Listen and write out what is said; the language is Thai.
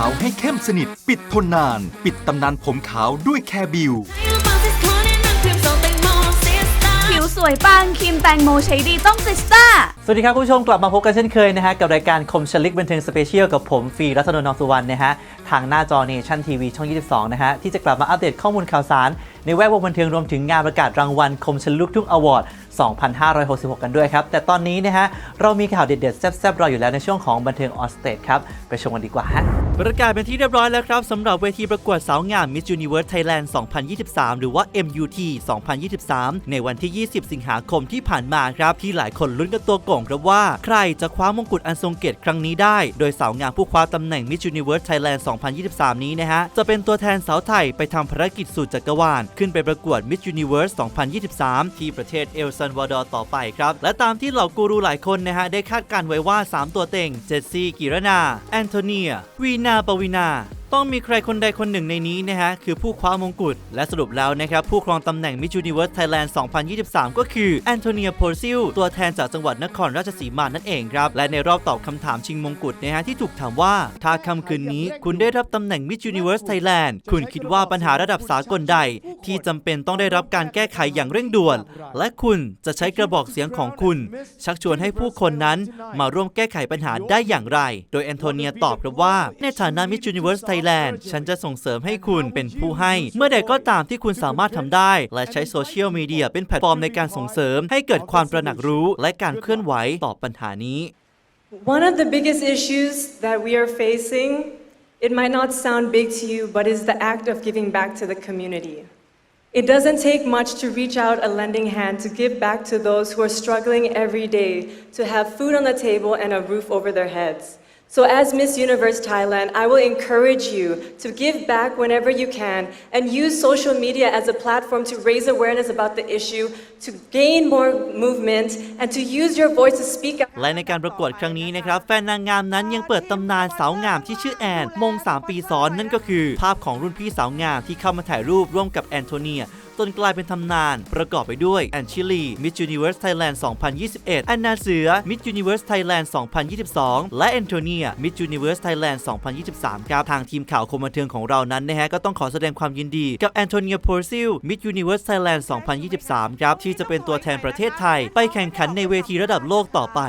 าวให้เข้มสนิท ปิดทนนาน ปิดตำนานผมขาวด้วยแคร์บิว ผิวสวยปังครีมแตงโมใช้ดีต้องซิสต้า สวัสดีครับคุณผู้ชมกลับมาพบกันเช่นเคยนะฮะ กับรายการคมชลิกบันเทิงสเปเชียลกับผมฟรีรัตนนท์สุวรรณนะฮะ ทางหน้าจอเนชั่นทีวีช่อง 22 นะฮะ ที่จะกลับมาอัปเดตข้อมูลข่าวสาร ในแวดวงบันเทิงรวมถึงงานประกาศรางวัลคมชลุกทุ่งอวอร์ด 2566 กันด้วยครับ แต่ตอนนี้นะฮะเรามีข่าวเด็ดๆแซ่บๆรออยู่แล้วในช่วงของบันเทิงออนสเตจครับไปชมกันดีกว่าฮะ ประกาศเป็นที่เรียบร้อยแล้วครับสำหรับเวทีประกวดสาวงาม Miss Universe Thailand 2023 หรือว่า MUT 2023 ในวันที่ 20 สิงหาคมที่ผ่านมาครับ ที่หลายคนลุ้นกันตัวโก่งครับว่า ใครจะคว้ามงกุฎอันทรงเกียรติครั้งนี้ได้ โดยสาวงามผู้คว้าตำแหน่ง Miss Universe Thailand 2023 นี้นะฮะ จะเป็นตัวแทนสาวไทยไปทำภารกิจสู่จักรวาล ขึ้นไปประกวด Miss Universe 2023 ที่ประเทศเอลซัลวาดอร์ต่อไปครับ และตามที่เหล่ากูรูหลายคนนะฮะได้คาดการณ์ไว้ว่า 3 ตัวเต็งเจสซี่กิรนาแอนโทเนียวีนนาปวีนา ต้องมีใครคนใดคนหนึ่งในนี้นะฮะ คือผู้คว้ามงกุฎและสรุปแล้วนะครับ ผู้ครองตำแหน่งมิจูนิเวิร์สไทยแลนด์ 2023 ก็คือแอนโทเนียโพซิลตัวแทนจากจังหวัดนครราชสีมานั่นเองครับ และในรอบตอบคำถามชิงมงกุฎนะฮะ ที่ถูกถามว่า ถ้าค่ำคืนนี้คุณได้รับตำแหน่งมิจูนิเวิร์สไทยแลนด์คุณคิดว่าปัญหาระดับสากลใด ที่จำเป็นต้องได้รับการแก้ไขอย่างเร่งด่วน และคุณจะใช้กระบอกเสียงของคุณ ชักชวนให้ผู้คนนั้นมาร่วมแก้ไขปัญหาได้อย่างไร โดยแอนโทเนียตอบรับว่า ในฐานะ Miss Universe Thailand ฉันจะส่งเสริมให้คุณเป็นผู้ให้ เมื่อใดก็ตามที่คุณสามารถทำได้ และใช้โซเชียลมีเดียเป็นแพลตฟอร์มในการส่งเสริม ให้เกิดความตระหนักรู้และการเคลื่อนไหวต่อปัญหานี้ One of the biggest issues that we are facing, it might not sound big to you, but is the act of giving back to the community. It doesn't take much to reach out a lending hand to give back to those who are struggling every day to have food on the table and a roof over their heads. So, as Miss Universe Thailand, I will encourage you to give back whenever you can and use social media as a platform to raise awareness about the issue, to gain more movement, and to use your voice to speak out. และในการประกวดครั้งนี้นะครับ แฟนนางงามนั้นยังเปิดตำนานสาวงามที่ชื่อแอน มง 3 ปีซ้อนนั่นก็คือ ภาพของรุ่นพี่สาวงามที่เข้ามาถ่ายรูปร่วมกับแอนโทเนีย จนกลายเป็นตำนาน ประกอบไปด้วยแอนชิลีมิส s ูนิเว r ร์สไทยแลนด์2021แอนนาเสือมิส s ูนิเว r ร์สไทยแลนด์2022 และแอนโทเนียมิส s ูนิเว r ร์สไทยแลนด์2023ครับทางทีมข่าวคมบันเทิงของเรานั้นนะฮะก็ต้องขอแสดงความยินดีกับแอนโทเนียโพซิลมิส s ูนิเว r ร์สไทยแลนด์2023 ครับ ที่จะเป็นตัวแทนประเทศไทย ไปแข่งขันในเวทีระดับโลกต่อไป